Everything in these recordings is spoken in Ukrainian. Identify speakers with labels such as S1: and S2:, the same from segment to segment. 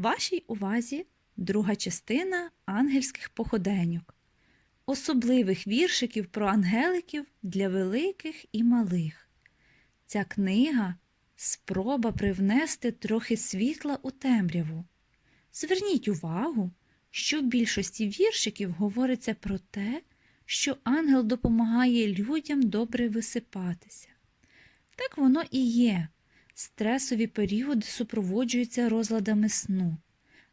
S1: Вашій увазі друга частина ангельських походеньок, особливих віршиків про ангеликів для великих і малих. Ця книга спроба привнести трохи світла у темряву. Зверніть увагу, що в більшості віршиків говориться про те, що ангел допомагає людям добре висипатися. Так воно і є. Стресові періоди супроводжуються розладами сну,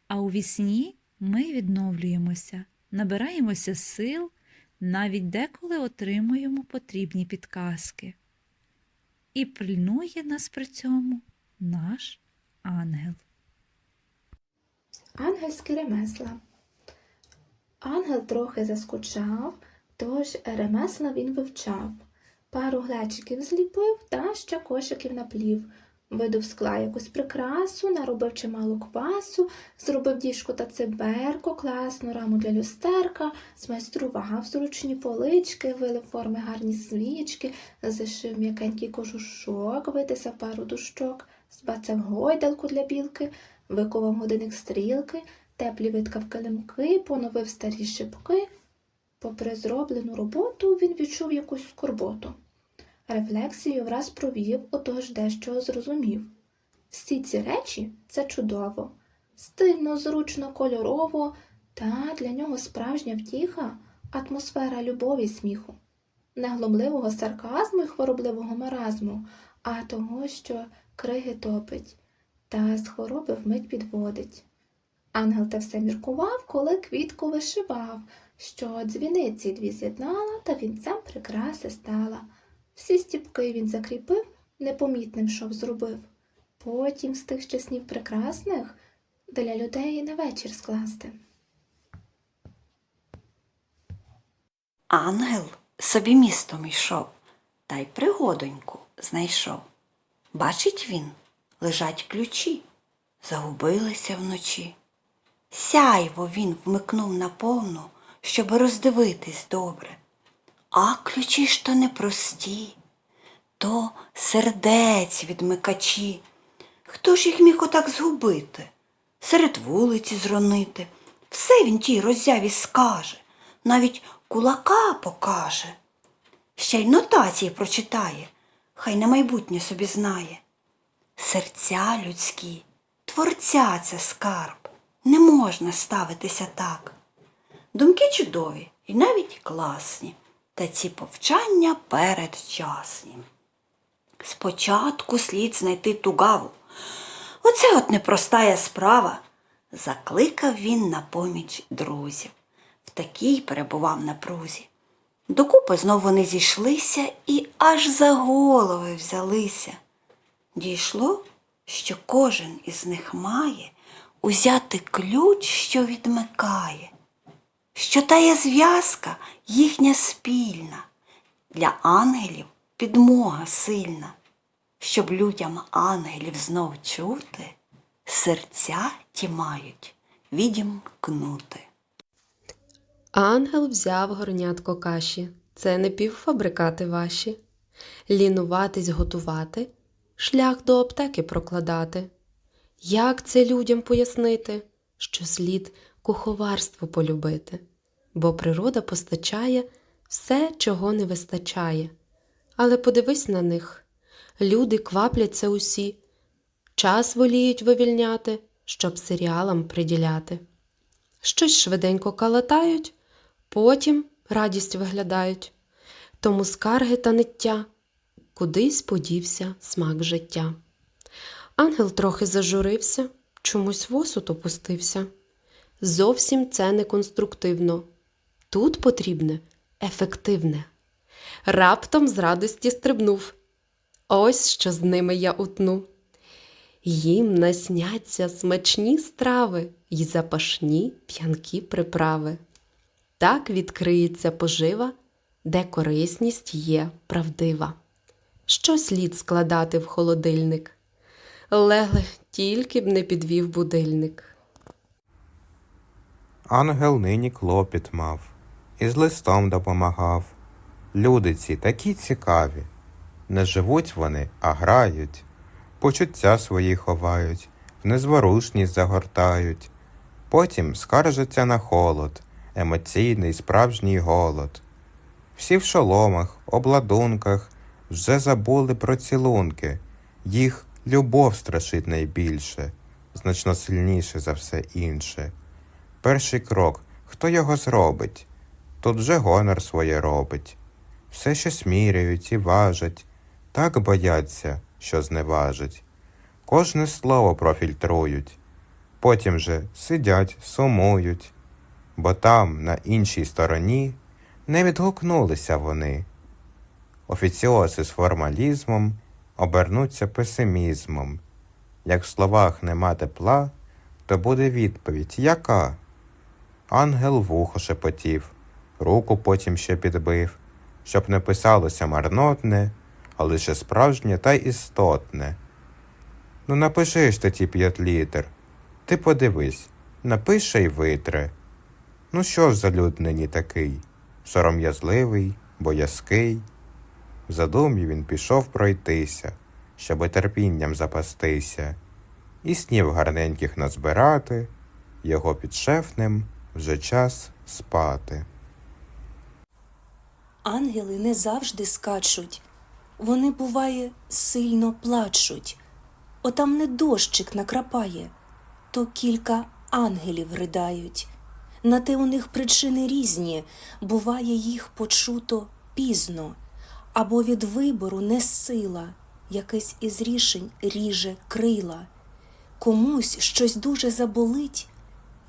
S1: а у вісні ми відновлюємося, набираємося сил, навіть деколи отримуємо потрібні підказки. І пильнує нас при цьому наш ангел.
S2: Ангельські ремесла. Ангел трохи заскучав, тож ремесла він вивчав. Пару глечиків зліпив та ще кошиків наплів. Видав скла якусь прикрасу, наробив чимало квасу, зробив діжку та циберку, класну раму для люстерка, змайстрував зручні полички, вилив форми гарні свічки, зашив м'якенький кожушок, витисав пару дужчок, збацав гойдалку для білки, виковав годинник стрілки, теплі виткав килимки, поновив старі шибки. Попри зроблену роботу, він відчув якусь скорботу. Рефлексію враз провів, отож дещо зрозумів. Всі ці речі це чудово, стильно, зручно, кольорово, та для нього справжня втіха, атмосфера любові сміху, не глумливого сарказму й хворобливого маразму, а того, що криги топить, та з хвороби вмить підводить. Ангел те все міркував, коли квітку вишивав, що дзвіниці дві з'єднала та вінцем прикраси стала. Всі стіпки він закріпив, непомітним шов зробив. Потім з тих ще снів прекрасних для людей на вечір скласти.
S3: Ангел собі містом йшов, та й пригодоньку знайшов. Бачить він, лежать ключі, загубилися вночі. Сяйво він вмикнув наповну, щоб роздивитись добре. А ключі ж то не прості, то сердець відмикачі. Хто ж їх міг отак згубити? Серед вулиці зронити. Все він тій роззяві скаже, навіть кулака покаже. Ще й нотації прочитає, хай на майбутнє собі знає. Серця людські, творця це скарб, не можна ставитися так. Думки чудові і навіть класні, та ці повчання передчасні. Спочатку слід знайти ту гаву. Оце от непростая справа. Закликав він на поміч друзів. В такій перебував на прузі. Докупи знов вони зійшлися і аж за голови взялися. Дійшло, що кожен із них має узяти ключ, що відмикає, що тая зв'язка їхня спільна, для ангелів підмога сильна, щоб людям ангелів знов чути, серця ті мають відімкнути.
S4: Ангел взяв горнятко каші. Це не півфабрикати ваші. Лінуватись готувати, шлях до аптеки прокладати. Як це людям пояснити, що слід куховарство полюбити, бо природа постачає все, чого не вистачає. Але подивись на них люди квапляться усі, час воліють вивільняти, щоб серіалам приділяти. Щось швиденько калатають, потім радість виглядають. Тому скарги та ниття кудись подівся смак життя. Ангел трохи зажурився, чомусь в осуд опустився. Зовсім це не конструктивно. Тут потрібне ефективне. Раптом з радості стрибнув. Ось що з ними я утну. Їм насняться смачні страви й запашні п'янкі приправи. Так відкриється пожива, де корисність є правдива. Що слід складати в холодильник? Леле, тільки б не підвів будильник.
S5: Ангел нині клопіт мав, і з листом допомагав. Люди ці такі цікаві. Не живуть вони, а грають, почуття свої ховають, в незворушність загортають, потім скаржаться на холод, емоційний справжній голод. Всі в шоломах, обладунках вже забули про цілунки, їх любов страшить найбільше, значно сильніше за все інше. Перший крок, хто його зробить? Тут вже гонор своє робить. Все щось міряють і важать, так бояться, що зневажить. Кожне слово профільтрують, потім же сидять, сумують, бо там, на іншій стороні, не відгукнулися вони. Офіціози з формалізмом обернуться песимізмом. Як в словах нема тепла, то буде відповідь яка? Ангел вухо шепотів, руку потім ще підбив, щоб не писалося марнотне, а лише справжнє та істотне. Ну напиши ж ти ті п'ять літер. Ти подивись, напише й витре. Ну що ж за люд нині такий? Сором'язливий, боязкий. В задумі він пішов пройтися, щоби терпінням запастися, і снів гарненьких назбирати, його підшефнем вже час спати.
S6: Ангели не завжди скачуть, вони, буває, сильно плачуть. Отам не дощик накрапає, то кілька ангелів ридають. На те у них причини різні, буває, їх почуто пізно, або від вибору не сила, якесь із рішень ріже крила. Комусь щось дуже заболить,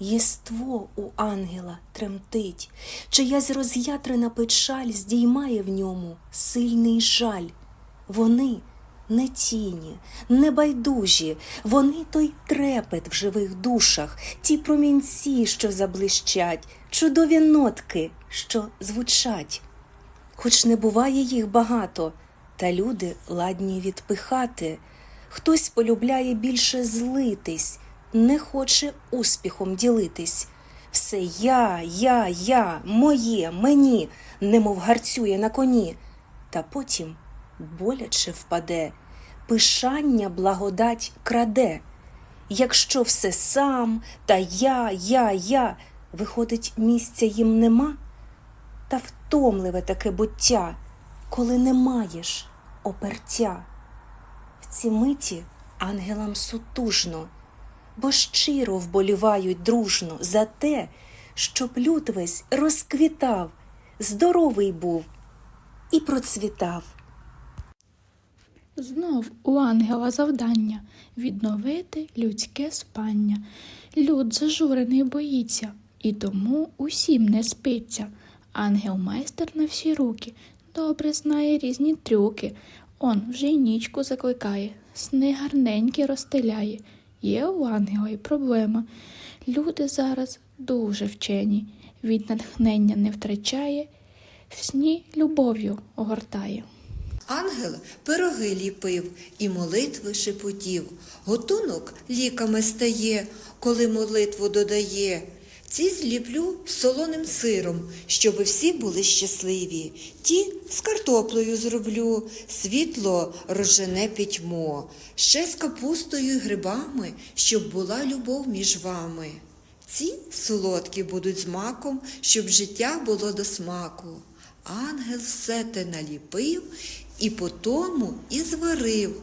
S6: єство у ангела тремтить, чиясь роз'ятрена печаль здіймає в ньому сильний жаль. Вони не тіні, не байдужі, вони той трепет в живих душах, ті промінці, що заблищать, чудові нотки, що звучать. Хоч не буває їх багато, та люди ладні відпихати. Хтось полюбляє більше злитись, не хоче успіхом ділитись. Все я, я, я, моє, мені, немов гарцює на коні, та потім боляче впаде, пишання благодать краде. Якщо все сам, та я, я, я, виходить, місця їм нема, та втомливе таке буття, коли не маєш опертя. В ці миті ангелам сутужно, бо щиро вболівають дружно за те, щоб люд весь розквітав, здоровий був і процвітав.
S7: Знов у ангела завдання відновити людське спання. Люд зажурений боїться, і тому усім не спиться. Ангел майстер на всі руки, добре знає різні трюки. Он вже й нічку закликає, сни гарненькі розстеляє. Є у ангела й проблема. Люди зараз дуже вчені, від натхнення не втрачає, в сні любов'ю огортає.
S8: Ангел пироги ліпив і молитви шепотів. Готунок ліками стає, коли молитву додає. Ці зліплю солоним сиром, щоби всі були щасливі. Ті з картоплею зроблю, світло розжене пітьмо, ще з капустою й грибами, щоб була любов між вами. Ці солодкі будуть з маком, щоб життя було до смаку. Ангел все те наліпив і потому і зварив.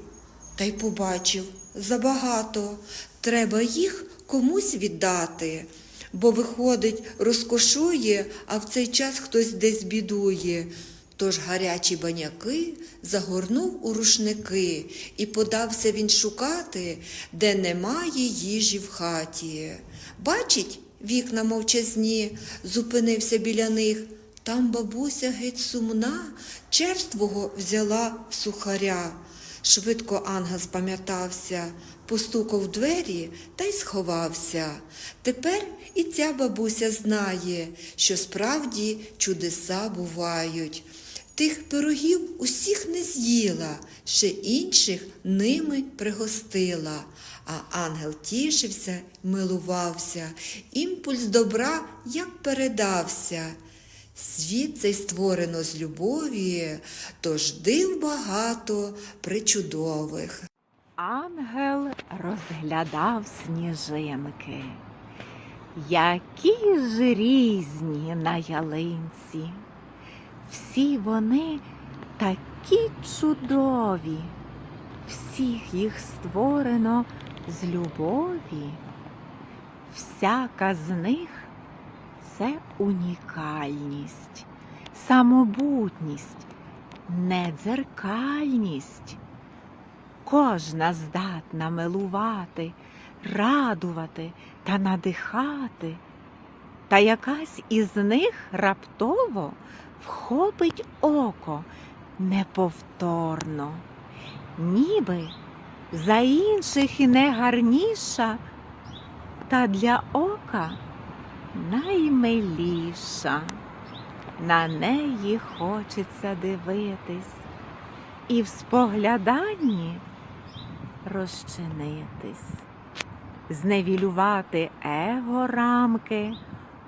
S8: Та й побачив забагато. Треба їх комусь віддати. Бо, виходить, розкошує, а в цей час хтось десь бідує. Тож гарячі баняки загорнув у рушники, і подався він шукати, де немає їжі в хаті. Бачить, вікна мовчазні, зупинився біля них. Там бабуся геть сумна, черствого взяла сухаря. Швидко ангел спам'ятався, постукав двері та й сховався. Тепер і ця бабуся знає, що справді чудеса бувають. Тих пирогів усіх не з'їла, ще інших ними пригостила. А ангел тішився, милувався, імпульс добра як передався. Світ цей створено з любові, тож див багато причудових.
S9: Ангел розглядав сніжинки. Які ж різні на ялинці. Всі вони такі чудові, всіх їх створено з любові. Всяка з них це унікальність, самобутність, недзеркальність. Кожна здатна милувати, радувати та надихати, та якась із них раптово вхопить око неповторно, ніби за інших і не гарніша, та для ока наймиліша. На неї хочеться дивитись і в спогляданні розчинитись, зневілювати его рамки,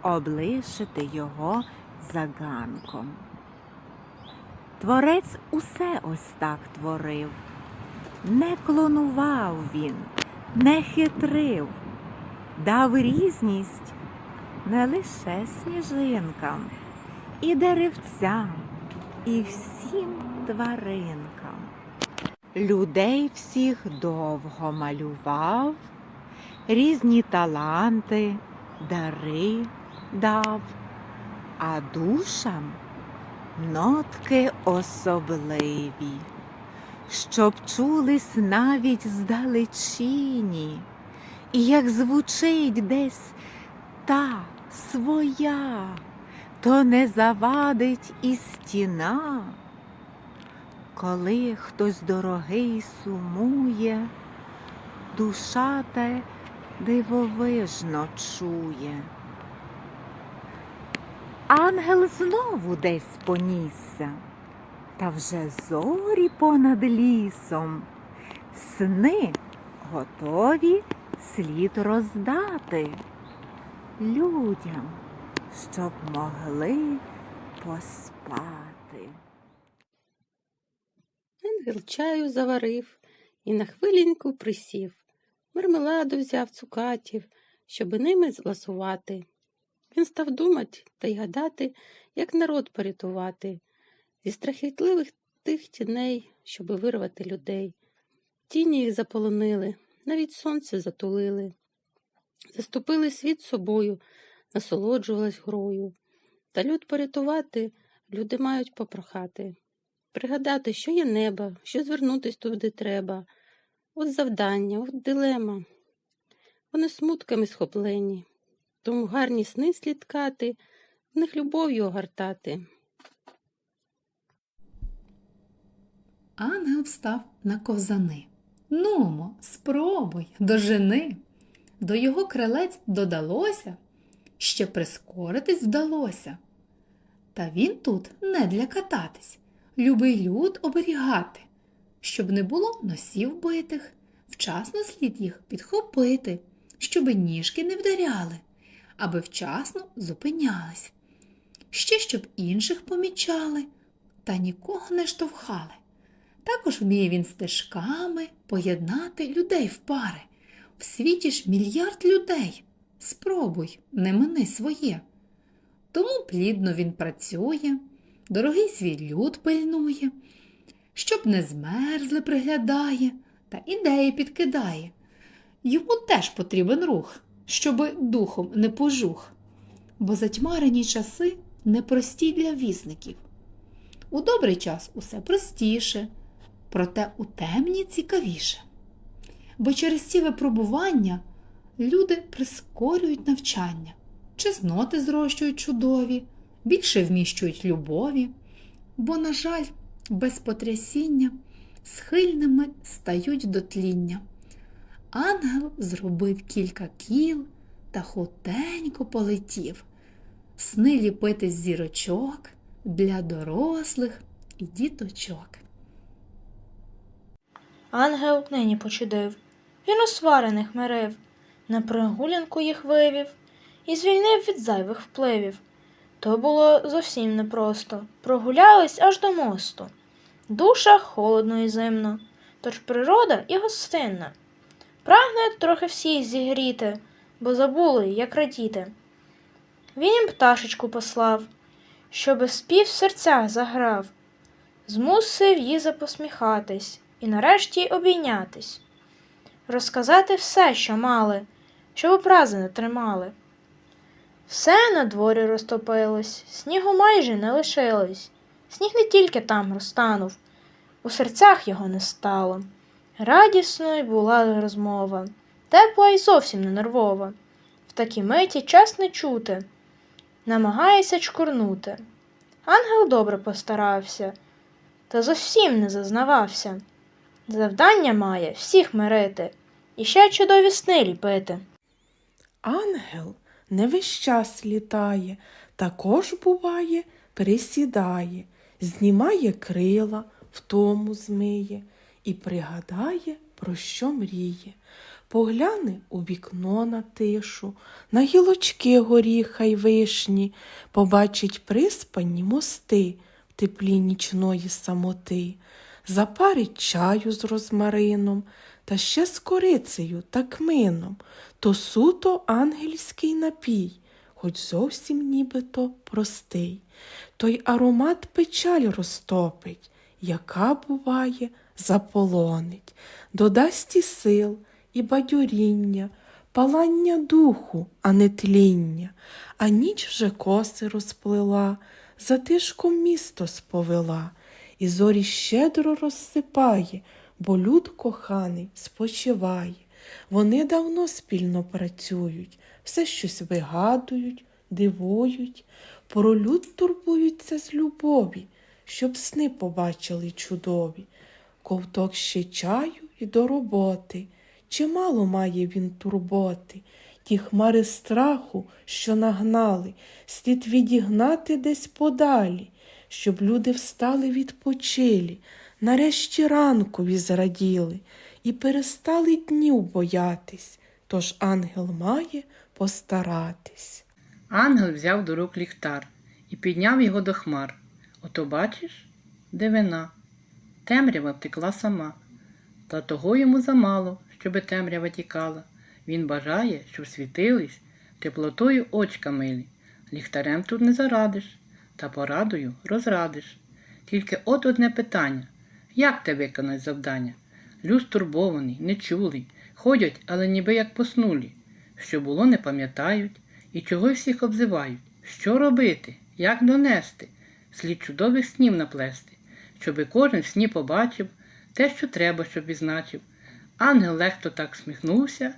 S9: облишити його заганком. Творець усе ось так творив, не клонував він, не хитрив, дав різність не лише сніжинкам, і деревцям, і всім тваринкам. Людей всіх довго малював, різні таланти, дари дав, а душам нотки особливі, щоб чулись навіть здалечині, і як звучить десь та своя, то не завадить і стіна. Коли хтось дорогий сумує, душа те дивовижно чує. Ангел знову десь понісся, та вже зорі понад лісом. Сни готові слід роздати людям, щоб могли поспати.
S10: Ангел чаю заварив і на хвиліньку присів. Мармеладу взяв цукатів, щоби ними зласувати. Він став думати та й гадати, як народ порятувати, зі страхітливих тих тіней, щоби вирвати людей. Тіні їх заполонили, навіть сонце затулили. Заступили світ собою, насолоджувалась грою. Та люд порятувати люди мають попрохати. Пригадати, що є небо, що звернутись туди треба. От завдання, от дилема. Вони смутками схоплені, тому гарні сни слідкати, в них любов'ю огортати.
S11: Ангел встав на ковзани. Нумо, спробуй, дожени. До його крилець додалося, ще прискоритись вдалося. Та він тут не для кататись, любий люд оберігати, щоб не було носів битих, вчасно слід їх підхопити, щоби ніжки не вдаряли, аби вчасно зупинялись. Ще щоб інших помічали, та нікого не штовхали. Також вміє він стежками поєднати людей в пари. В світі ж мільярд людей. Спробуй, не мини своє. Тому плідно він працює, дорогий свій люд пильнує, щоб не змерзли, приглядає та ідеї підкидає. Йому теж потрібен рух, щоби духом не пожух, бо затьмарені часи непрості для вісників. У добрий час усе простіше, проте у темні цікавіше. Бо через ці випробування люди прискорюють навчання, чесноти зрощують чудові, більше вміщують любові, бо, на жаль, без потрясіння схильними стають до тління. Ангел зробив кілька кіл та хутенько полетів, сни ліпити з зірочок для дорослих і діточок.
S12: Ангел нині почудив, він осварених мирив, на прогулянку їх вивів і звільнив від зайвих впливів. То було зовсім непросто. Прогулялись аж до мосту. Душа холодно і зимно. тож природа і гостинна. Прагне трохи всіх зігріти, бо забули, як радіти. Він їм пташечку послав, щоби спів в серцях заграв, змусив її запосміхатись і нарешті обійнятись, розказати все, що мали, щоб образи не тримали. Все на дворі розтопилось, снігу майже не лишилось. Сніг не тільки там розтанув, у серцях його не стало. Радісною була розмова, тепла й зовсім не нервова. В такій миті час не чути, намагається чкурнути. Ангел добре постарався, та зовсім не зазнавався. Завдання має всіх мирити і ще чудові сни ліпити.
S13: Ангел не весь час літає, також буває, присідає, знімає крила, втому змиє і пригадає, про що мріє. Погляне у вікно на тишу, на гілочки горіха й вишні, побачить приспані мости в теплі нічної самоти, запарить чаю з розмарином та ще з корицею та кмином, то суто ангельський напій, хоч зовсім нібито простий. Той аромат печаль розтопить, яка буває, заполонить, додасть і сил, і бадьоріння, палання духу, а не тління, а ніч вже коси розплела, затишком місто сповела, і зорі щедро розсипає, бо люд коханий спочиває. Вони давно спільно працюють, все щось вигадують, дивують, про люд турбуються з любові, щоб сни побачили чудові. Ковток ще чаю і до роботи. Чимало має він турботи, ті хмари страху, що нагнали, слід відігнати десь подалі, щоб люди встали відпочилі, нарешті ранкові зраділи і перестали днів боятись, тож ангел має постаратись.
S14: Ангел взяв до рук ліхтар і підняв його до хмар. Ото бачиш, дивина. Темрява втекла сама. Та того йому замало, щоби темрява тікала. Він бажає, щоб світились теплотою очка милі. Ліхтарем тут не зарадиш, та порадою розрадиш. Тільки от одне питання як те виконать завдання? Люд турбований, нечулий, ходять, але ніби як поснулі. Що було, не пам'ятають, і чого всіх обзивають. Що робити? Як донести? Слід чудових снів наплести, щоби кожен сні побачив те, що треба, щоб відзначив. Ангел легко так сміхнувся,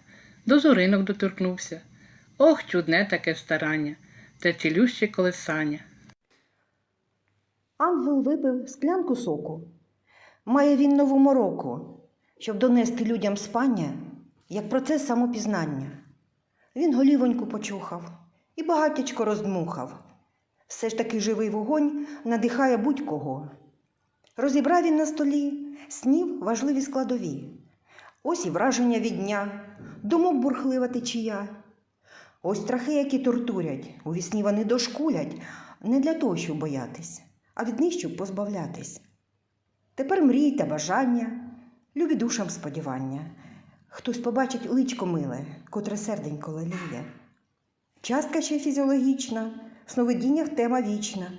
S14: до зоринок доторкнувся. Ох, чудне таке старання, те цілюще колесання.
S15: Ангел випив склянку соку. Має він нову мороку, щоб донести людям спання, як процес самопізнання. Він голівоньку почухав і багатячко роздмухав. Все ж таки живий вогонь надихає будь-кого. Розібрав він на столі снів важливі складові. Ось і враження від дня, думок бурхлива течія. Ось страхи, які тортурять, у вісні вони дошкулять, не для того, щоб боятись, а від них, щоб позбавлятись. Тепер мрій та бажання, любі душам сподівання. Хтось побачить личко миле, котре серденько леліє. Частка ще фізіологічна, в сновидіннях тема вічна.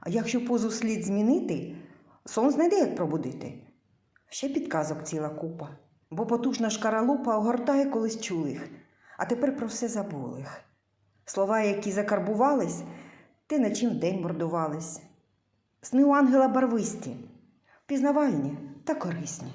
S15: А якщо позу слід змінити, сон знайде, як пробудити. Ще підказок ціла купа, бо потужна шкаралупа огортає колись чулих, а тепер про все забулих. Слова, які закарбувались, те, на чим вдень мордувались. Сни у ангела барвисті, пізнавальні та корисні.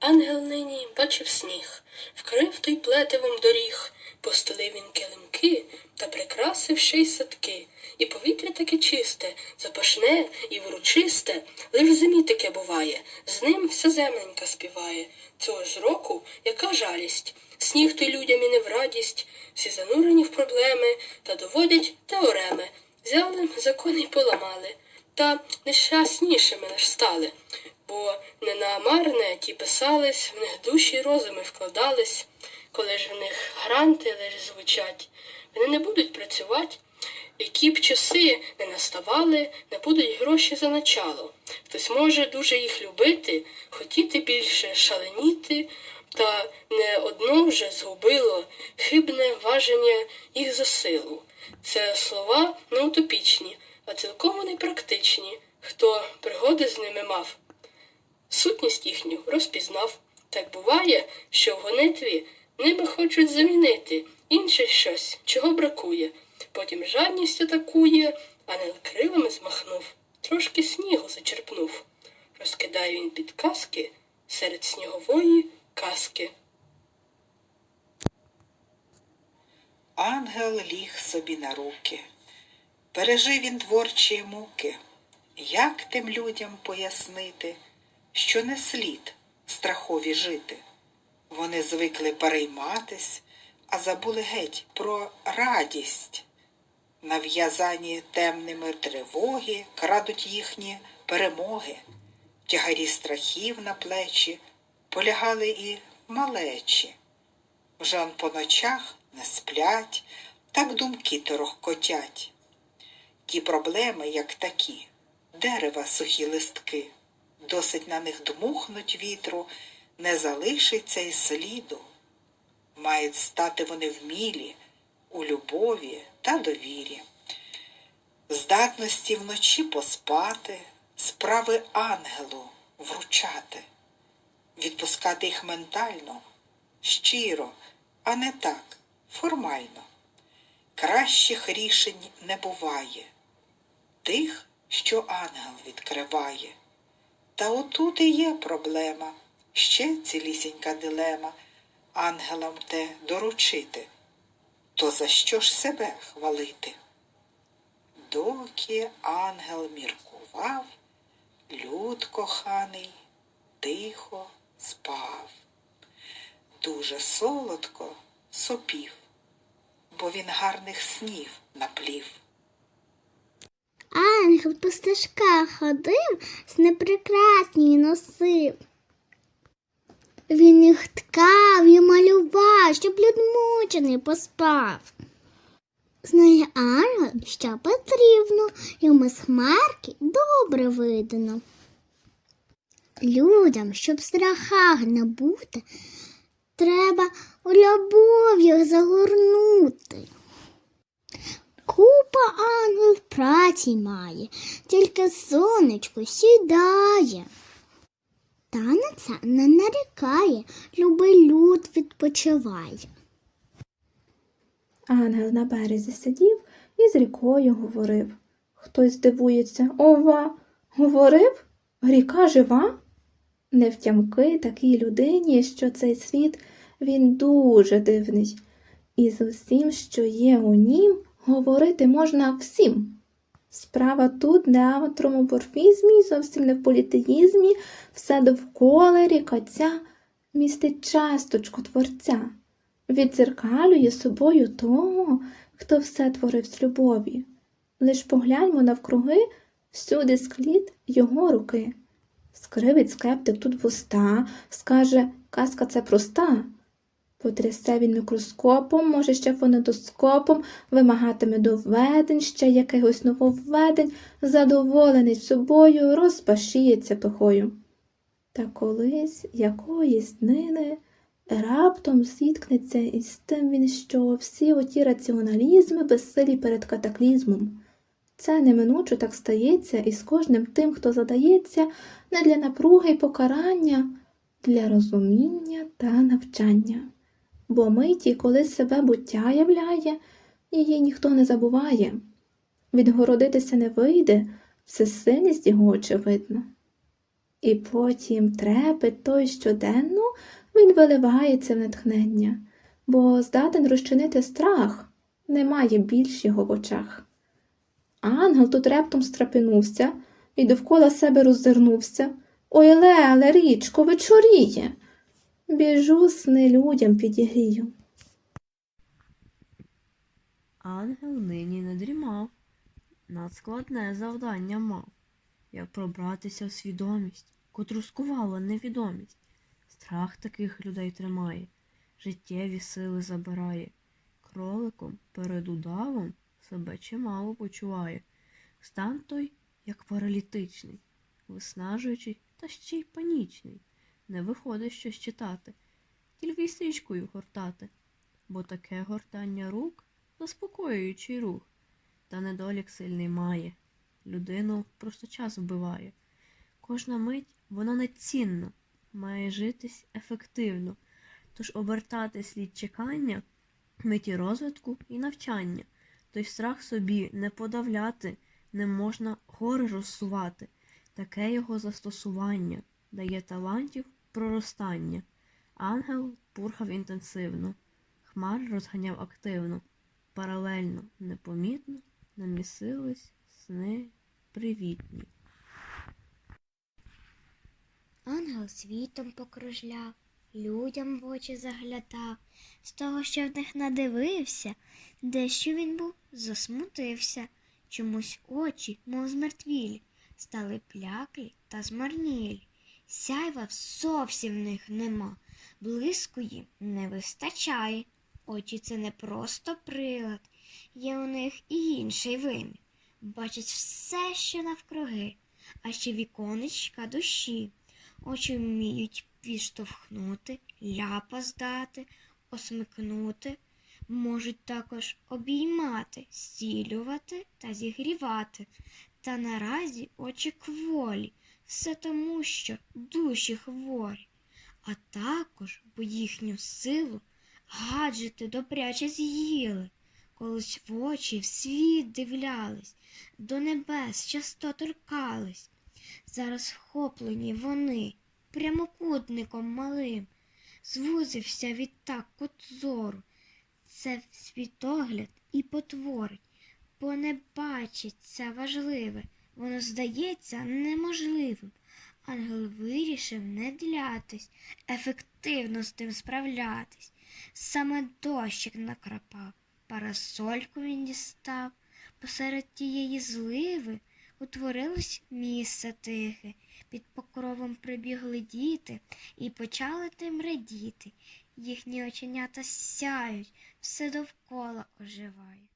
S16: Ангел нині бачив сніг, вкрив той плетивом доріг, постелив він килимки та прикрасив ще й садки. І повітря таке чисте, запашне і врочисте, лиш в зимі таке буває, з ним вся земленька співає. Цього ж року яка жалість, сніг той людям і не в радість, всі занурені в проблеми та доводять теореми. Взяли закони й поламали, та нещаснішими лиш стали бо не на марне ті писались, в них душі розуми вкладались, коли ж в них гранти лиш звучать, вони не будуть працювати, Які б часи не наставали, не будуть гроші за начало. Хтось може дуже їх любити, хотіти більше, шаленіти, та не одно вже згубило хибне важення їх за силу. Це слова не утопічні, а цілком вони практичні. Хто пригоди з ними мав, сутність їхню розпізнав. Так буває, що в гонитві ними хочуть замінити інше щось, чого бракує. Потім жадність атакує, а не крилами змахнув, трошки снігу зачерпнув. Розкидає він підказки серед снігової казки.
S17: Ангел ліг собі на руки. Пережив він творчі муки. Як тим людям пояснити, що не слід страхові жити? Вони звикли перейматись, а забули геть про радість. Нав'язані темними тривоги крадуть їхні перемоги, тягарі страхів на плечі полягали і малечі. Жан по ночах не сплять, так думки торохкотять. Ті проблеми, як такі, дерева сухі листки, досить на них дмухнуть вітру, не залишиться й сліду. Мають стати вони вмілі у любові та довірі, здатності вночі поспати, справи ангелу вручати, відпускати їх ментально, щиро, а не так, формально. Кращих рішень не буває, тих, що ангел відкриває. Та отут і є проблема, ще цілісінька дилема, ангелам те доручити, то за що ж себе хвалити? Доки ангел міркував, люд коханий тихо спав дуже солодко сопів, бо він гарних снів наплів.
S18: Ангел по стежках ходив, з непрекрасні носив. Він їх ткав і малював, щоб люд мучений поспав. Знає ангел, що потрібно, йому з хмарки добре видно. Людям, щоб в страхах не бути, треба у любов їх загорнути. Купа ангел праці має, тільки сонечко сідає. Та на це не нарікає, любий люд відпочиває.
S2: Ангел на березі сидів і з рікою говорив. Хтось здивується, ова, говорив? Ріка жива? Не втямки такій людині, що цей світ він дуже дивний, і з усім, що є у нім, говорити можна всім. Справа тут не в антромоморфізмі, зовсім не в політеїзмі, все довкола рікаця містить часточку творця, відзеркалює собою того, хто все творив з любові. Лиш погляньмо навкруги, всюди склід його руки. Скривить скептик тут вуста, скаже, казка це проста. Потрясе він мікроскопом, може ще фонедоскопом, вимагатиме доведень, ще якихось нововведень, задоволений собою, розпашіється пихою. Та колись якоїсь днини раптом зіткнеться із тим він, що всі оті раціоналізми безсилі перед катаклізмом. Це неминуче так стається і з кожним тим, хто задається не для напруги й покарання, для розуміння та навчання. Бо миті, коли себе буття являє, її ніхто не забуває. Відгородитися не вийде, всесильність його очевидна. І потім трепет той щоденно він виливається в натхнення, бо здатен розчинити страх, немає більш його в очах. Ангел тут рептом страпинувся і довкола себе роззирнувся. Ой, леле, річко, вечоріє. Біжу сни людям підігрію.
S19: Ангел нині не дрімав, надскладне завдання мав, як пробратися в свідомість, котру скувала невідомість. Страх таких людей тримає, життєві сили забирає, кроликом перед удавом себе чимало почуває. Стан той, як паралітичний, виснажуючий та ще й панічний. Не виходить щось читати, тільки стрічкою гортати, бо таке гортання рук заспокоюючий рух, та недолік сильний має. Людину просто час вбиває. Кожна мить вона нецінна, має житись ефективно, тож обертати слід чекання, миті розвитку і навчання. Той страх собі не подавляти, не можна гори розсувати. Таке його застосування дає талантів проростання. Ангел пурхав інтенсивно, хмар розганяв активно, паралельно, непомітно намісились сни привітні.
S18: Ангел світом покружляв, людям в очі заглядав, з того, що в них надивився, дещо він був засмутився, чомусь очі, мов змертвілі, стали пляклі та змарнілі. Сяйва зовсім в них нема, блиску їм не вистачає. Очі це не просто прилад, є у них і інший вимір. Бачать все, що навкруги, а ще віконечка душі. Очі вміють відштовхнути, ляпа здати, осмикнути, можуть також обіймати, зцілювати та зігрівати. Та наразі очі кволі, все тому, що душі хворі, а також бо їхню силу гаджети добряче з'їли. Колись в очі в світ дивлялись, до небес часто торкались. Зараз вхоплені вони прямокутником малим, звузився відтак кут зору. Це світогляд і потворить, бо не бачить це важливе, воно здається неможливим. Ангел вирішив не длятись, ефективно з тим справлятись. Саме дощик накрапав, парасольку він дістав, посеред тієї зливи утворилось місце тихе, під покровом прибігли діти і почали тим радіти. Їхні оченята сяють, все довкола оживає.